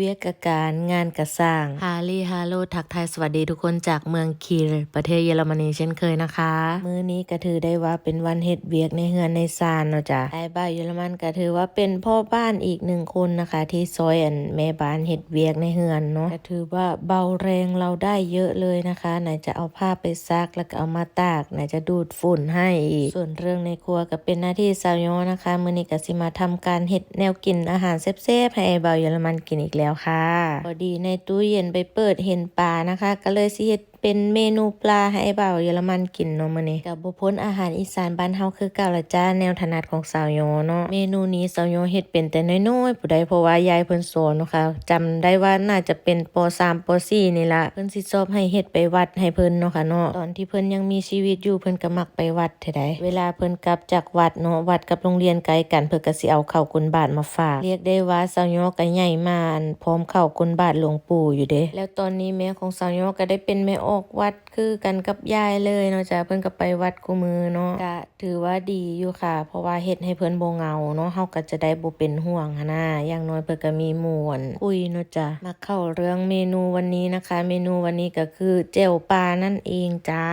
เวียกการงานกระสร้างฮาลีฮาโลทักทายสวัสดีทุกคนจากเมืองคีรประเทศเยอรมนีเช่นเคยนะคะ มื้อนี้ก็ถือได้ว่าเป็นวันเฮ็ดเวียกในเฮือนในซานเนาะจ้ะไอ้บ้านเยอรมันก็ถือว่าเป็นพ่อบ้านอีกหนึ่งคนนะคะ ที่ซอยอันแม่บ้านเฮ็ดเวียกในเฮือนเนาะก็ถือว่าเบาแรงเราได้เยอะเลยนะคะไหนจะเอาผ้าไปซักแล้วก็เอามาตากไหนจะดูดฝุ่นให้อีกส่วนเรื่องในครัวก็เป็นหน้าที่สาวยอนะคะมื้อนี้ก็สิมาทำการเฮ็ดแนวกินอาหารแซ่บๆให้ไอ้บ่าวเยอรมันกินอีกแล้วค่ะพอดีในตู้เย็นไปเปิดเห็นปลานะคะ ก็เลยสิเฮ็ด เป็นเมนูปลาให้ไอ้บ่าเยอรมันกินเนาะมื้อนี้กับบ่พ้นอาหารอีสานบ้านเฮาคือเก่าละจ้าแนวถนัดของสาวโยเนาะเมนูนี้สาวโยเฮ็ดเป็นแต่น้อยๆผู้ใดเพราะว่ายายเพิ่นสอนเนาะค่ะจำได้ว่าน่าจะเป็นป .3 ป .4 นี่ล่ะเพิ่นสิชอบให้เฮ็ดไปวัดให้เพิ่นเนาะค่ะเนาะตอนที่เพิ่นยังมีชีวิตอยู่เพิ่นก็มักไปวัดเท่ใดเวลาเพิ่นกลับจากวัดเนาะวัดกับโรงเรียนไกลกันเพิ่นก็สิเอาข้าวกุนบาตรมาฝาก เรียกได้ว่าสาวโยก็ใหญ่มานพร้อมข้าวกุนบาตรหลวงปู่อยู่เด้แล้วตอนนี้แม่ของสาวโยก็ได้เป็นแม่ออกวัดคือกันกับยายเลยเนาะจ้ะเพิ่นก็ไปวัดกูมือเนาะก็ถือว่าดีอยู่ค่ะ เพราะว่าเฮ็ดให้เพิ่นบ่เงาเนาะเฮาก็จะได้บ่เป็นห่วงหั้นนะอย่างน้อยเพิ่นก็มีหมู่อั่นคุยเนาะจ้ะมาเข้าเรื่องเมนูวันนี้นะคะ เมนูวันนี้ก็คือแจ่วปลานั่นเองจ้า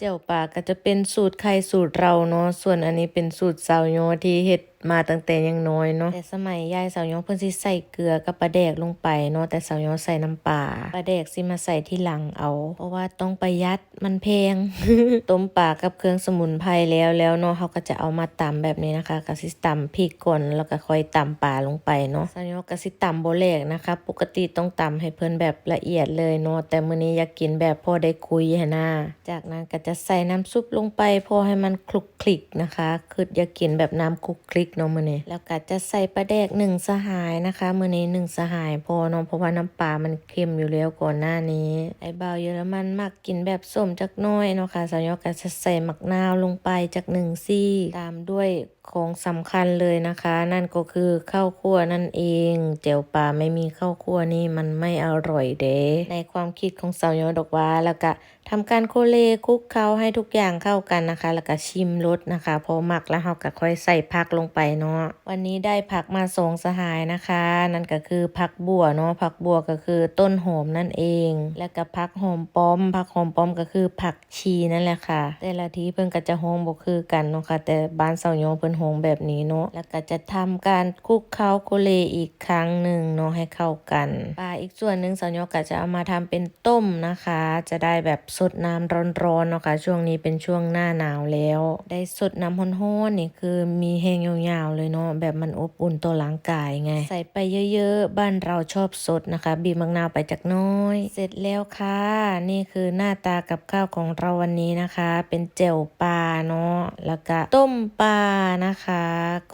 แจ่วปลาก็จะเป็นสูตรใครสูตรเราเนาะส่วนอันนี้เป็นสูตรสาวยที่เฮ็ด มาตั้งแต่ยังน้อยเนาะแต่สมัยยายสาวยองเพิ่นสิใส่เกลือกับปลาแดกลงไปเนาะแต่สาวยองใส่น้ำปลาปลาแดกสิมาใส่ที่หลังเอา เพราะว่าต้องประหยัดมันแพงต้มปลากับเครื่องสมุนไพรแล้วแล้วเนาะเขาก็จะเอามาตำแบบนี้นะคะก็สิตำพริกก่อนแล้วก็ค่อยตำปลาลงไปเนาะสาวยองก็สิตำบ่แหลกนะคะ ปกติต้องตำให้เพิ่นแบบละเอียดเลยเนาะแต่มื้อนี้อยากกินแบบพอได้คุยหั่นนะจากนั้นก็จะใส่น้ำซุปลงไปพอให้มันคลุกคลิกนะคะ คืออยากกินแบบน้ำคลุกคลิกเนาะมื้อนี้แล้วก็จะใส่ปลาแดกหนึ่งสหายนะคะมื้อนี้หนึ่งสหายพอเนาะเพราะว่าน้ำปลามันเค็มอยู่แล้วก่อนหน้านี้ ไอ้เบาเยอรมันมักกินแบบส้มจักน้อยเนาะค่ะสาวยอก็จะใส่มักนาวลงไปจากหนึ่งซี่ ตามด้วย ของสำคัญเลยนะคะ นั่นก็คือข้าวคั่วนั่นเองเจียวปลาไม่มีข้าวคั่วนี่มันไม่อร่อยเด้ในความคิดของสาวยอดอกว่าแล้วก็ทำการโคเลคลุกเคล้าให้ทุกอย่างเข้ากันนะคะ แล้วก็ชิมรสนะคะ พอหมักแล้วเราก็ค่อยใส่ผักลงไปเนาะวันนี้ได้ผักมาสองสหายนะคะ นั่นก็คือผักบัวเนาะผักบัวก็คือต้นหอมนั่นเอง แล้วก็ผักหอมป้อม ผักหอมป้อมก็คือผักชีนั่นแหละค่ะ แต่ละทีเพิ่นก็จะหอมบ่คือกันเนาะค่ะแต่บ้านเสาโยเพิ่นหอมแบบนี้เนาะแล้วก็จะทำการคลุกเคล้าโคเลอีกครั้งหนึ่งเนาะให้เข้ากันปลาอีกส่วนหนึ่งสาโยก็จะเอามาทำเป็นต้มนะคะ จะได้แบบสดน้ำร้อนๆเนาะค่ะช่วงนี้เป็นช่วงหน้าหนาวแล้ว ได้สดน้ำร้อนๆนี่คือมีแห้งยาวๆเลยเนาะแบบมันอบอุ่นต่อร่างกายไง ใส่ไปเยอะๆ บ้านเราชอบสดนะคะ บีบมะนาวไปจากน้อย เสร็จแล้วค่ะ นี่คือหน้าตากับข้าวของเราวันนี้นะคะ เป็นแจ่วปลาเนาะแล้วก็ต้มปลานะคะ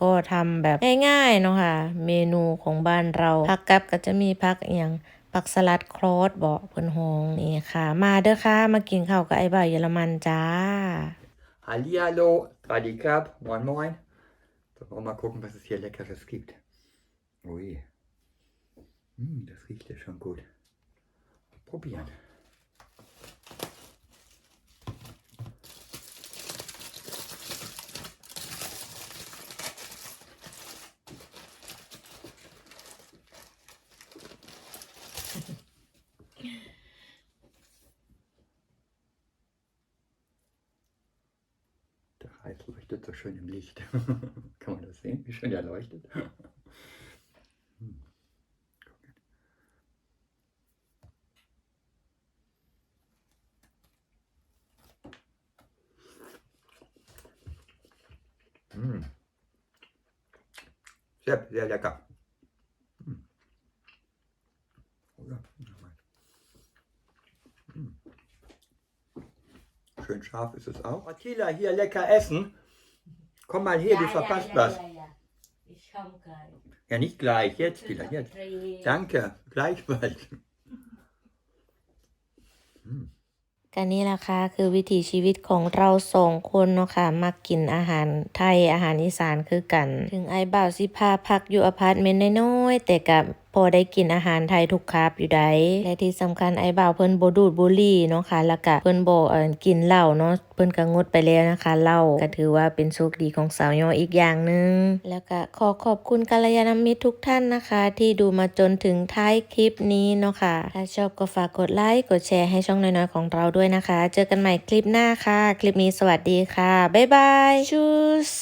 ก็ทำแบบง่ายๆเนาะค่ะ เมนูของบ้านเราผักกับก็จะมีผักอหย่างผักสลัดครอสบอกเพิ่นฮองนี่ค่ะ มาเด้อค่ะ มากินข้าวกับไอ้บ่าวเยอรมันจ้า Hallihallo, Radi Cup, moin moin. So, wollen wir mal gucken, was es hier Leckeres gibt. Ui. Hm, das riecht ja schon gut. Probieren. Der Reis leuchtet so schön im Licht. Kann man das sehen, wie schön er leuchtet? Hm. Hm. Sehr, sehr lecker. Schön scharf ist es auch. Attila, hier lecker essen. Komm mal her, du verpasst was. Ich komme gleich. Ja, nicht gleich, jetzt wieder, jetzt. Danke, gleichfalls. กันนี่แหละค่ะคือวิถีชีวิตของเราสองคนเนาะค่ะมักกินอาหารไทยอาหารอีสานคือกัน ถึงไอ้บ่าวสิพาพักอยู่อพาร์ตเมนต์น้อยๆแต่กับ พอได้กินอาหารไทยทุกคาบอยู่ได้และที่สำคัญไอ้บ่าวเพิ่นบ่ดูดบุหรี่เนาะค่ะแล้วก็เพิ่นบ่เอ่อกินเหล้าเนาะเพิ่นก็งดไปแล้วนะคะเหล้าก็ถือว่าเป็นโชคดีของสาวยออีกอย่างหนึงแล้วก็ขอขอบคุณกัลยาณมิตรทุกท่านนะคะ ที่ดูมาจนถึงท้ายคลิปนี้เนาะค่ะถ้าชอบก็ฝากกดไลค์กดแชร์ให้ช่องน้อยๆของเราด้วยนะคะ เจอกันใหม่คลิปหน้าค่ะ คลิปนี้สวัสดีค่ะ บ๊ายบายชูส